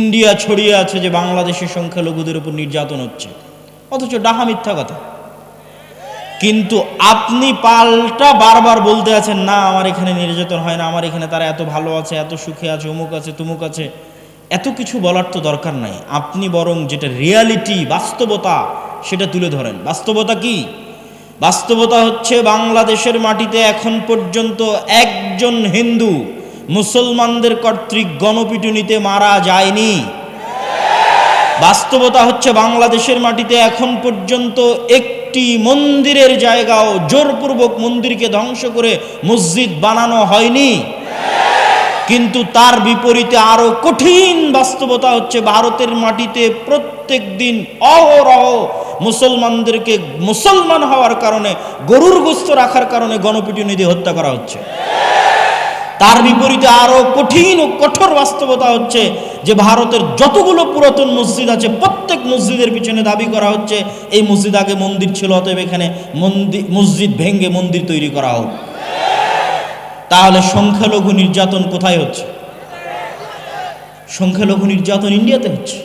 India ছড়িয়ে আছে যে বাংলাদেশের সংখ্যালঘুদের উপর নির্যাতন হচ্ছে। অথচ ডাহা মিথ্যা কথা। কিন্তু আপনি পাল্টা বারবার বলতে আছেন, না, আমার এখানে নির্যাতন হয় না, আমার এখানে তারা এত ভালো আছে, এত সুখে আছে, অমুক আছে, তুমুক আছে। এত কিছু বলার তো দরকার নাই। আপনি বরং যেটা রিয়ালিটি বাস্তবতা, সেটা তুলে ধরেন। বাস্তবতা কি? বাস্তবতা হচ্ছে বাংলাদেশের মাটিতে এখন পর্যন্ত একজন হিন্দু মুসলমানদের কর্তৃক গণপিটুনিতে মারা যায়নি। বাস্তবতা হচ্ছে বাংলাদেশের মাটিতে এখন পর্যন্ত একটি মন্দিরের জায়গাও জোরপূর্বক মন্দিরকে ধ্বংস করে মসজিদ বানানো হয়নি। কিন্তু তার বিপরীতে আরও কঠিন বাস্তবতা হচ্ছে ভারতের মাটিতে প্রত্যেক দিন অহরহ মুসলমানদেরকে মুসলমান হওয়ার কারণে, গরুর গোস্ত রাখার কারণে গণপিটুনি হত্যা করা হচ্ছে। তার বিপরীতে আরও কঠিন ও কঠোর বাস্তবতা হচ্ছে যে ভারতের যতগুলো পুরাতন মসজিদ আছে, প্রত্যেক মসজিদের পিছনে দাবি করা হচ্ছে, এই মসজিদ আগে মন্দির ছিল, অতএব এখানে মন্দির মসজিদ ভেঙ্গে মন্দির তৈরি করা হোক। তাহলে সংখ্যালঘু নির্যাতন কোথায় হচ্ছে? সংখ্যালঘু নির্যাতন ইন্ডিয়াতে হচ্ছে।